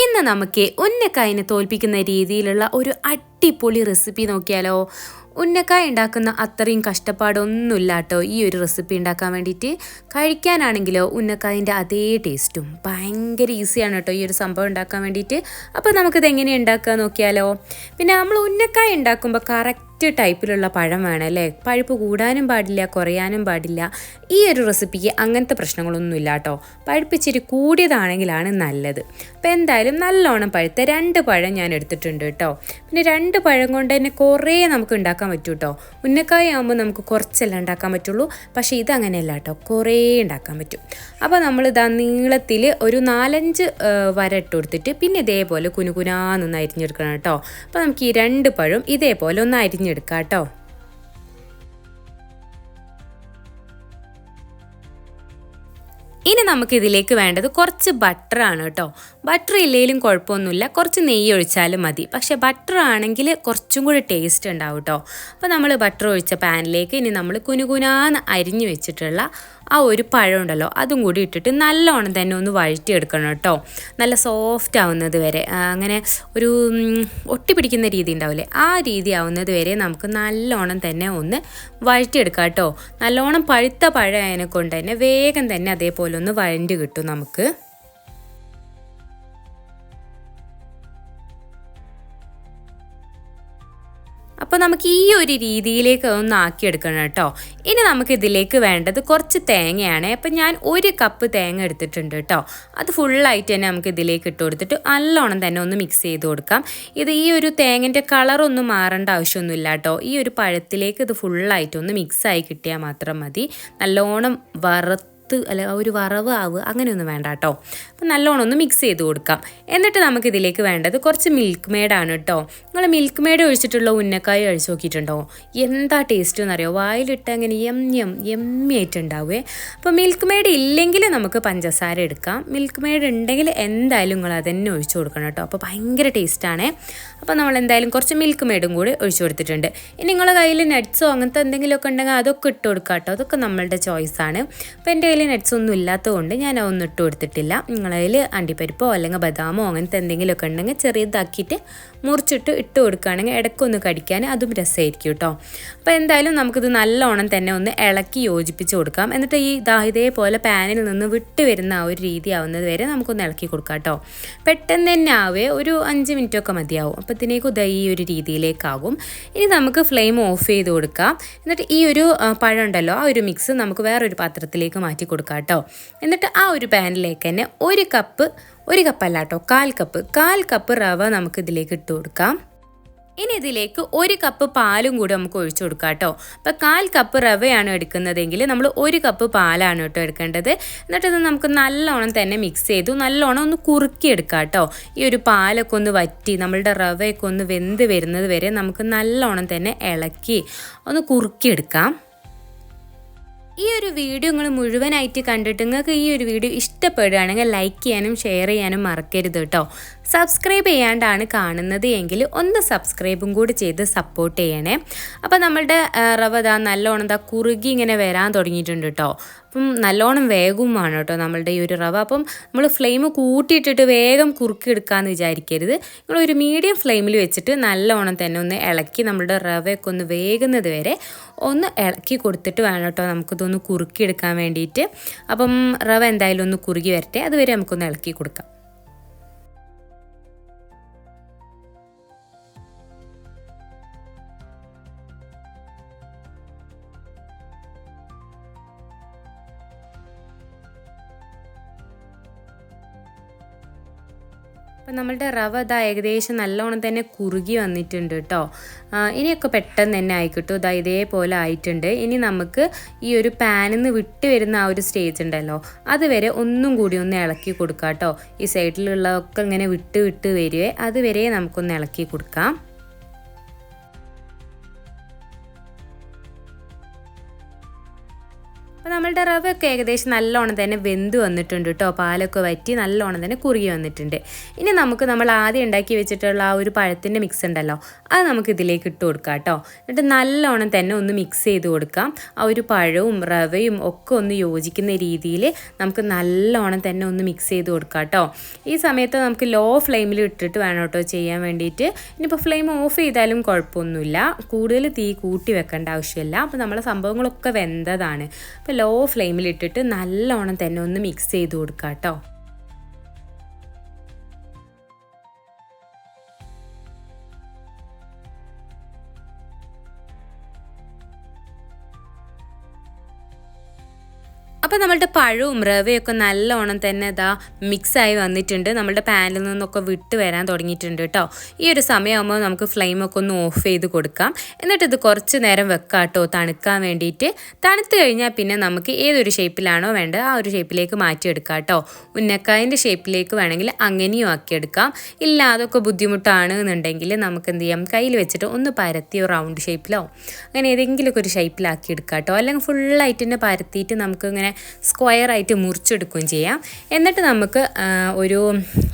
ഇന്ന് നമുക്ക് ഉന്നക്കായനെ തോൽപ്പിക്കുന്ന രീതിയിലുള്ള ഒരു അടിപൊളി റെസിപ്പി നോക്കിയാലോ. ഉന്നക്കായ ഉണ്ടാക്കുന്ന അത്രയും കഷ്ടപ്പാടൊന്നുമില്ല കേട്ടോ ഈ ഒരു റെസിപ്പി ഉണ്ടാക്കാൻ വേണ്ടിയിട്ട്. കഴിക്കാനാണെങ്കിലോ ഉന്നക്കായന്റെ അതേ ടേസ്റ്റും ഭയങ്കര ഈസിയാണ് കേട്ടോ ഈ ഒരു സംഭവം ഉണ്ടാക്കാൻ വേണ്ടിയിട്ട്. അപ്പോൾ നമുക്കിത് എങ്ങനെ ഉണ്ടാക്കുക നോക്കിയാലോ. പിന്നെ നമ്മൾ ഉന്നക്കായ ഉണ്ടാക്കുമ്പോൾ കറക്റ്റ് ടൈപ്പിലുള്ള പഴം വേണം അല്ലേ? പഴുപ്പ് കൂടാനും പാടില്ല കുറയാനും പാടില്ല. ഈ ഒരു റെസിപ്പിക്ക് അങ്ങനത്തെ പ്രശ്നങ്ങളൊന്നുമില്ല കേട്ടോ. പഴുപ്പ് ഇച്ചിരി കൂടിയതാണെങ്കിലാണ് നല്ലത്. അപ്പോൾ എന്തായാലും നല്ലോണം പഴുത്ത രണ്ട് പഴം ഞാൻ എടുത്തിട്ടുണ്ട് കേട്ടോ. പിന്നെ രണ്ട് പഴം കൊണ്ട് തന്നെ കുറേ നമുക്ക് ഉണ്ടാക്കാൻ പറ്റും കേട്ടോ. ഉന്നക്കായ ആകുമ്പോൾ നമുക്ക് കുറച്ചല്ല ഉണ്ടാക്കാൻ പറ്റുള്ളൂ. പക്ഷേ ഇത് ഇതങ്ങനെയല്ല കേട്ടോ. കുറേ ഉണ്ടാക്കാൻ പറ്റും. അപ്പോൾ നമ്മൾ ഇതാ നീളത്തിൽ ഒരു നാലഞ്ച് വര ഇട്ട് കൊടുത്തിട്ട് പിന്നെ ഇതേപോലെ കുനുകുനാന്നൊന്ന് അരിഞ്ഞെടുക്കണം കേട്ടോ. അപ്പോൾ നമുക്ക് ഈ രണ്ട് പഴം ഇതേപോലെ ഒന്ന് അരിഞ്ഞെടുക്കാം കേട്ടോ. ഇനി നമുക്ക് ഇതിലേക്ക് വേണ്ടത് കുറച്ച് ബട്ടറാണ് കേട്ടോ. ബട്ടർ ഇല്ലെങ്കിലും കുഴപ്പമൊന്നുമില്ല. കുറച്ച് നെയ്യ് ഒഴിച്ചാലും മതി. പക്ഷെ ബട്ടർ ആണെങ്കിൽ കുറച്ചും കൂടി ടേസ്റ്റ് ഉണ്ടാവും കേട്ടോ. അപ്പോൾ നമ്മൾ ബട്ടർ ഒഴിച്ച പാനിലേക്ക് ഇനി നമ്മൾ കുനുകുനാന്ന് അരിഞ്ഞു വെച്ചിട്ടുള്ള ആ ഒരു പഴം ഉണ്ടല്ലോ അതും കൂടി ഇട്ടിട്ട് നല്ലോണം തന്നെ ഒന്ന് വഴറ്റിയെടുക്കണം കേട്ടോ. നല്ല സോഫ്റ്റ് ആവുന്നത് വരെ. അങ്ങനെ ഒരു ഒട്ടി ഒട്ടിപ്പിടിക്കുന്ന രീതി ഉണ്ടാവില്ലേ ആ രീതി ആവുന്നത് വരെ നമുക്ക് നല്ലോണം തന്നെ ഒന്ന് വഴറ്റിയെടുക്കാം കേട്ടോ. നല്ലോണം പഴുത്ത പഴം കൊണ്ട് തന്നെ വേഗം തന്നെ അതേപോലെ ഒന്ന് വഴണ്ടി കിട്ടും നമുക്ക്. അപ്പോൾ നമുക്ക് ഈ ഒരു രീതിയിലേക്ക് ഒന്ന് ആക്കിയെടുക്കണം കേട്ടോ. ഇനി നമുക്ക് ഇതിലേക്ക് വേണ്ടത് കുറച്ച് തേങ്ങയാണ്. അപ്പം ഞാൻ ഒരു കപ്പ് തേങ്ങ എടുത്തിട്ടുണ്ട് കേട്ടോ. അത് ഫുള്ളായിട്ട് തന്നെ നമുക്ക് ഇതിലേക്ക് ഇട്ട് കൊടുത്തിട്ട് നല്ലോണം തന്നെ ഒന്ന് മിക്സ് ചെയ്ത് കൊടുക്കാം. ഇത് ഈ ഒരു തേങ്ങന്റെ കളറൊന്നും മാറേണ്ട ആവശ്യമൊന്നുമില്ല കേട്ടോ. ഈ ഒരു പഴത്തിലേക്ക് ഇത് ഫുള്ളായിട്ടൊന്ന് മിക്സായി കിട്ടിയാൽ മാത്രം മതി. നല്ലോണം വറുത്ത് അല്ല ഒരു വറവ് ആവുക അങ്ങനെയൊന്നും വേണ്ട കേട്ടോ അപ്പം നല്ലോണം ഒന്ന് മിക്സ് ചെയ്ത് കൊടുക്കാം. എന്നിട്ട് നമുക്കിതിലേക്ക് വേണ്ടത് കുറച്ച് മിൽക്ക് മെയ്ഡാണ് കേട്ടോ നിങ്ങൾ മിൽക്ക് മെയ്ഡ് ഒഴിച്ചിട്ടുള്ള ഉന്നക്കായ ഒഴിച്ച് നോക്കിയിട്ടുണ്ടോ? എന്താ ടേസ്റ്റ് എന്നറിയോ? വായിലിട്ട് അങ്ങനെ എം എം എമ്മി ആയിട്ടുണ്ടാവുമേ അപ്പോൾ മിൽക്ക് മെയ്ഡ് ഇല്ലെങ്കിൽ നമുക്ക് പഞ്ചസാര എടുക്കാം. മിൽക്ക് മെയ്ഡ് ഉണ്ടെങ്കിൽ എന്തായാലും നിങ്ങൾ അതന്നെ ഒഴിച്ചു കൊടുക്കണം കേട്ടോ അപ്പോൾ ഭയങ്കര ടേസ്റ്റാണ് അപ്പോൾ നമ്മൾ എന്തായാലും കുറച്ച് മിൽക്ക് മെയ്ഡും കൂടി ഒഴിച്ചു കൊടുത്തിട്ടുണ്ട്. ഇനി നിങ്ങളുടെ കയ്യിൽ നട്ട്സോ അങ്ങനത്തെ എന്തെങ്കിലുമൊക്കെ ഉണ്ടെങ്കിൽ അതൊക്കെ ഇട്ട് കൊടുക്കാം കേട്ടോ അതൊക്കെ നമ്മളുടെ ചോയ്സാണ് അപ്പോൾ എന്റെ കയ്യിൽ നട്ട്സ് ഒന്നും ഇല്ലാത്തതുകൊണ്ട് ഞാൻ അതൊന്നും ഇട്ട് കൊടുത്തിട്ടില്ല. നിങ്ങളതിൽ അണ്ടിപ്പരിപ്പോ അല്ലെങ്കിൽ ബദാമോ അങ്ങനത്തെ എന്തെങ്കിലുമൊക്കെ ഉണ്ടെങ്കിൽ ചെറിയതാക്കിയിട്ട് മുറിച്ചിട്ട് ഇട്ട് കൊടുക്കുകയാണെങ്കിൽ ഇടയ്ക്കൊന്ന് കടിക്കാൻ അതും രസമായിരിക്കും കേട്ടോ. അപ്പോൾ എന്തായാലും നമുക്കിത് നല്ലോണം തന്നെ ഒന്ന് ഇളക്കി യോജിപ്പിച്ച് കൊടുക്കാം. എന്നിട്ട് ഈ ദാഹിതയെ പോലെ പാനിൽ നിന്ന് വിട്ട് വരുന്ന ആ ഒരു രീതി ആവുന്നത് വരെ നമുക്കൊന്ന് ഇളക്കി കൊടുക്കാം കേട്ടോ. പെട്ടെന്ന് തന്നെ ആവേ ഒരു അഞ്ച് മിനിറ്റൊക്കെ മതിയാവും. അപ്പോഴത്തേക്കും ഇതാ ഈ ഒരു രീതിയിലേക്കാകും. ഇനി നമുക്ക് ഫ്ലെയിം ഓഫ് ചെയ്ത് കൊടുക്കാം. എന്നിട്ട് ഈ ഒരു പഴം ഉണ്ടല്ലോ ആ ഒരു മിക്സ് നമുക്ക് വേറൊരു പാത്രത്തിലേക്ക് മാറ്റി കൊടുക്കാം കേട്ടോ എന്നിട്ട് ആ ഒരു പാനിലേക്ക് തന്നെ ഒരു കപ്പ് ഒരു കപ്പല്ല കേട്ടോ കാൽ കപ്പ് കാൽ കപ്പ് റവ നമുക്ക് ഇതിലേക്ക് ഇട്ട് കൊടുക്കാം. ഇനി ഇതിലേക്ക് ഒരു കപ്പ് പാലും കൂടി നമുക്ക് ഒഴിച്ചു കൊടുക്കാം കേട്ടോ അപ്പോൾ കാൽ കപ്പ് റവയാണ് എടുക്കുന്നതെങ്കിൽ നമ്മൾ ഒരു കപ്പ് പാലാണ് കേട്ടോ എടുക്കേണ്ടത്. എന്നിട്ട് ഇത് നമുക്ക് നല്ലോണം തന്നെ മിക്സ് ചെയ്തു നല്ലോണം ഒന്ന് കുറുക്കി എടുക്കാം കേട്ടോ ഈ ഒരു പാലൊക്കെ ഒന്ന് വറ്റി നമ്മളുടെ റവയൊക്കെ ഒന്ന് വെന്ത് വരുന്നത് വരെ നമുക്ക് നല്ലോണം തന്നെ ഇളക്കി ഒന്ന് കുറുക്കിയെടുക്കാം. ഈ ഒരു വീഡിയോ നിങ്ങൾ മുഴുവനായിട്ട് കണ്ടിട്ട് നിങ്ങൾക്ക് ഈ ഒരു വീഡിയോ ഇഷ്ടപ്പെടുകയാണെങ്കിൽ ലൈക്ക് ചെയ്യാനും ഷെയർ ചെയ്യാനും മറക്കരുത് കേട്ടോ. സബ്സ്ക്രൈബ് ചെയ്യാണ്ടാണ് കാണുന്നത് എങ്കിൽ ഒന്ന് സബ്സ്ക്രൈബും കൂടി ചെയ്ത് സപ്പോർട്ട് ചെയ്യണേ. അപ്പോൾ നമ്മളുടെ റവ ഇതാ നല്ലോണം ദാ കുറുകി ഇങ്ങനെ വരാൻ തുടങ്ങിയിട്ടുണ്ട് കേട്ടോ അപ്പം നല്ലോണം വേഗവുമാണ് കേട്ടോ നമ്മളുടെ ഈ ഒരു റവ. അപ്പം നമ്മൾ ഫ്ലെയിം കൂട്ടിയിട്ടിട്ട് വേഗം കുറുക്കി എടുക്കാമെന്ന് വിചാരിക്കരുത്. നിങ്ങൾ ഒരു മീഡിയം ഫ്ലെയിമിൽ വെച്ചിട്ട് നല്ലോണം തന്നെ ഒന്ന് ഇളക്കി നമ്മുടെ റവയൊക്കെ ഒന്ന് വേകുന്നത് വരെ ഒന്ന് ഇളക്കി കൊടുത്തിട്ട് വേണം കേട്ടോ നമുക്കിതൊന്ന് കുറുക്കി എടുക്കാൻ വേണ്ടിയിട്ട്. അപ്പം റവ എന്തായാലും ഒന്ന് കുറുകി വരട്ടെ. അതുവരെ നമുക്കൊന്ന് ഇളക്കി കൊടുക്കാം. അപ്പം നമ്മളുടെ റവ ഇതാ ഏകദേശം നല്ലോണം തന്നെ കുറുകി വന്നിട്ടുണ്ട് കേട്ടോ ഇനിയൊക്കെ പെട്ടെന്ന് തന്നെ ആയിക്കിട്ടും. ഇതാ ഇതേപോലെ ആയിട്ടുണ്ട്. ഇനി നമുക്ക് ഈ ഒരു പാനിൽ നിന്ന് വിട്ട് വരുന്ന ആ ഒരു സ്റ്റേജ് ഉണ്ടല്ലോ അതുവരെ ഒന്നും കൂടി ഒന്ന് ഇളക്കി കൊടുക്കാം കേട്ടോ ഈ സൈഡിലുള്ളതൊക്കെ ഇങ്ങനെ വിട്ട് വിട്ട് വരുവേ അതുവരെ നമുക്കൊന്ന് ഇളക്കി കൊടുക്കാം. അപ്പോൾ നമ്മളുടെ റവ ഒക്കെ ഏകദേശം നല്ലോണം തന്നെ വെന്ത് വന്നിട്ടുണ്ട് കേട്ടോ പാലൊക്കെ വറ്റി നല്ലോണം തന്നെ കുറുകി വന്നിട്ടുണ്ട്. ഇനി നമുക്ക് നമ്മൾ ആദ്യം ഉണ്ടാക്കി വെച്ചിട്ടുള്ള ആ ഒരു പഴത്തിന്റെ മിക്സ് ഉണ്ടല്ലോ അത് നമുക്ക് ഇതിലേക്ക് ഇട്ട് കൊടുക്കാം കേട്ടോ എന്നിട്ട് നല്ലോണം തന്നെ ഒന്ന് മിക്സ് ചെയ്ത് കൊടുക്കാം. ആ ഒരു പഴവും റവയും ഒക്കെ ഒന്ന് യോജിക്കുന്ന രീതിയിൽ നമുക്ക് നല്ലോണം തന്നെ ഒന്ന് മിക്സ് ചെയ്ത് കൊടുക്കാം കേട്ടോ ഈ സമയത്ത് നമുക്ക് ലോ ഫ്ലെയിമിൽ ഇട്ടിട്ട് വേണം കേട്ടോ ചെയ്യാൻ വേണ്ടിയിട്ട്. ഇനിയിപ്പോൾ ഫ്ലെയിം ഓഫ് ചെയ്താലും കുഴപ്പമൊന്നുമില്ല. കൂടുതൽ തീ കൂട്ടി വെക്കേണ്ട ആവശ്യമില്ല. അപ്പോൾ നമ്മളെ സംഭവങ്ങളൊക്കെ വെന്തതാണ്. അപ്പോൾ ലോ ഫ്ലെയിമിലിട്ടിട്ട് നല്ലോണം തന്നെ ഒന്ന് മിക്സ് ചെയ്ത് കൊടുക്കുക കേട്ടോ അപ്പോൾ നമ്മളുടെ പഴവും റവയൊക്കെ നല്ലോണം തന്നെ ഇതാ മിക്സായി വന്നിട്ടുണ്ട്. നമ്മളുടെ പാനിൽ നിന്നൊക്കെ വിട്ട് വരാൻ തുടങ്ങിയിട്ടുണ്ട് കേട്ടോ ഈ ഒരു സമയമാകുമ്പോൾ നമുക്ക് ഫ്ലെയിമൊക്കെ ഒന്ന് ഓഫ് ചെയ്ത് കൊടുക്കാം. എന്നിട്ട് ഇത് കുറച്ച് നേരം വെക്കാം കേട്ടോ തണുക്കാൻ വേണ്ടിയിട്ട്. തണുത്ത് കഴിഞ്ഞാൽ പിന്നെ നമുക്ക് ഏതൊരു ഷേപ്പിലാണോ വേണ്ടത് ആ ഒരു ഷേപ്പിലേക്ക് മാറ്റിയെടുക്കാം കേട്ടോ ഉന്നക്കായന്റെ ഷേപ്പിലേക്ക് വേണമെങ്കിൽ അങ്ങനെയും ആക്കിയെടുക്കാം. ഇല്ല അതൊക്കെ ബുദ്ധിമുട്ടാണ് എന്നുണ്ടെങ്കിൽ നമുക്ക് എന്ത് ചെയ്യാം? കയ്യിൽ വെച്ചിട്ട് ഒന്ന് പരത്തി റൗണ്ട് ഷേപ്പിലോ അങ്ങനെ ഏതെങ്കിലുമൊക്കെ ഒരു ഷേപ്പിലാക്കി എടുക്കാം കേട്ടോ അല്ലെങ്കിൽ ഫുള്ളായിട്ട് തന്നെ പരത്തിയിട്ട് നമുക്ക് ഇങ്ങനെ സ്ക്വയർ ആയിട്ട് മുറിച്ചെടുക്കുകയും ചെയ്യാം. എന്നിട്ട് നമുക്ക് ഒരു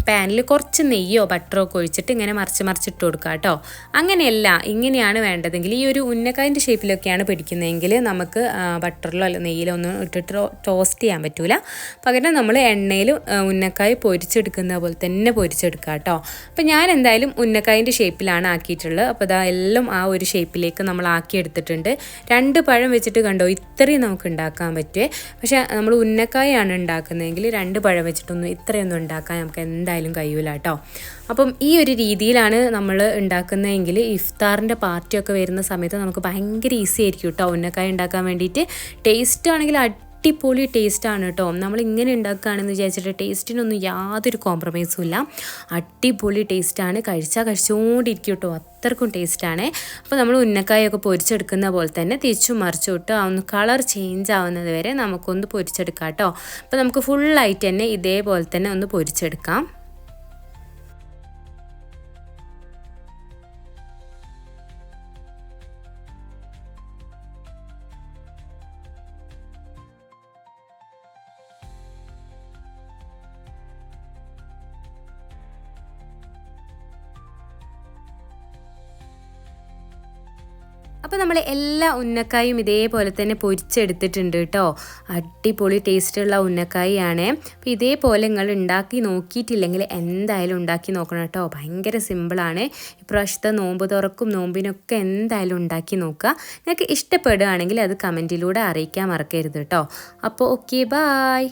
പാനിൽ കുറച്ച് നെയ്യോ ബട്ടറോ ഒക്കെ ഒഴിച്ചിട്ട് ഇങ്ങനെ മറിച്ച് മറിച്ചിട്ട് കൊടുക്കുക കേട്ടോ. അങ്ങനെയല്ല ഇങ്ങനെയാണ് വേണ്ടതെങ്കിൽ ഈ ഒരു ഉന്നക്കായന്റെ ഷേപ്പിലൊക്കെയാണ് പിടിക്കുന്നതെങ്കിൽ നമുക്ക് ബട്ടറിലോ അല്ല നെയ്യിലോ ഒന്നും ഇട്ടിട്ട് ടോസ്റ്റ് ചെയ്യാൻ പറ്റൂല. പകരം നമ്മൾ എണ്ണയിൽ ഉന്നക്കായ പൊരിച്ചെടുക്കുന്ന പോലെ തന്നെ പൊരിച്ചെടുക്കുക കേട്ടോ. അപ്പോൾ ഞാൻ എന്തായാലും ഉന്നക്കായന്റെ ഷേപ്പിലാണ് ആക്കിയിട്ടുള്ളത്. അപ്പോൾ ഇതാ എല്ലാം ആ ഒരു ഷേപ്പിലേക്ക് നമ്മൾ ആക്കി എടുത്തിട്ടുണ്ട് രണ്ട് പഴം വെച്ചിട്ട് കണ്ടോ ഇത്രയും നമുക്ക് ഉണ്ടാക്കാൻ പറ്റുമേ പക്ഷേ നമ്മൾ ഉന്നക്കായാണ് ഉണ്ടാക്കുന്നതെങ്കിൽ രണ്ട് പഴം വെച്ചിട്ടൊന്നും ഇത്രയൊന്നും ഉണ്ടാക്കാൻ നമുക്ക് എന്തായാലും കഴിയൂല കേട്ടോ. അപ്പം ഈ ഒരു രീതിയിലാണ് നമ്മൾ ഉണ്ടാക്കുന്നതെങ്കിൽ ഇഫ്താറിന്റെ പാർട്ടിയൊക്കെ വരുന്ന സമയത്ത് നമുക്ക് ഭയങ്കര ഈസി ആയിരിക്കും കേട്ടോ ഉന്നക്കായ ഉണ്ടാക്കാൻ വേണ്ടിയിട്ട്. ടേസ്റ്റ് ആണെങ്കിൽ അടിപൊളി ടേസ്റ്റാണ് കേട്ടോ നമ്മൾ ഇങ്ങനെ ഉണ്ടാക്കുകയാണെന്ന് വിചാരിച്ചിട്ട് ടേസ്റ്റിനൊന്നും യാതൊരു കോംപ്രമൈസും ഇല്ല. അടിപൊളി ടേസ്റ്റാണ് കഴിച്ചാൽ കഴിച്ചുകൊണ്ടിരിക്കും കേട്ടോ അത്രക്കും ടേസ്റ്റാണ് അപ്പോൾ നമ്മൾ ഉന്നക്കായൊക്കെ പൊരിച്ചെടുക്കുന്ന പോലെ തന്നെ തിരിച്ചും മറിച്ചു ആ ഒന്ന് കളർ ചേഞ്ച് ആവുന്നത് വരെ നമുക്കൊന്ന് പൊരിച്ചെടുക്കാം കേട്ടോ അപ്പോൾ നമുക്ക് ഫുള്ളായിട്ട് തന്നെ ഇതേപോലെ തന്നെ ഒന്ന് പൊരിച്ചെടുക്കാം. അപ്പോൾ നമ്മൾ എല്ലാ ഉന്നക്കായും ഇതേപോലെ തന്നെ പൊരിച്ചെടുത്തിട്ടുണ്ട് കേട്ടോ അടിപൊളി ടേസ്റ്റുള്ള ഉന്നക്കായാണ്. അപ്പോൾ ഇതേപോലെ നിങ്ങൾ ഉണ്ടാക്കി നോക്കിയിട്ടില്ലെങ്കിൽ എന്തായാലും ഉണ്ടാക്കി നോക്കണം കേട്ടോ ഭയങ്കര സിമ്പിളാണ് ഇപ്രാവശ്യത്തെ നോമ്പ് തുറക്കും നോമ്പിനൊക്കെ എന്തായാലും ഉണ്ടാക്കി നോക്കുക നിങ്ങൾക്ക് ഇഷ്ടപ്പെടുകയാണെങ്കിൽ അത് കമന്റിലൂടെ അറിയിക്കാൻ മറക്കരുത് കേട്ടോ അപ്പോൾ ഓക്കെ ബായ്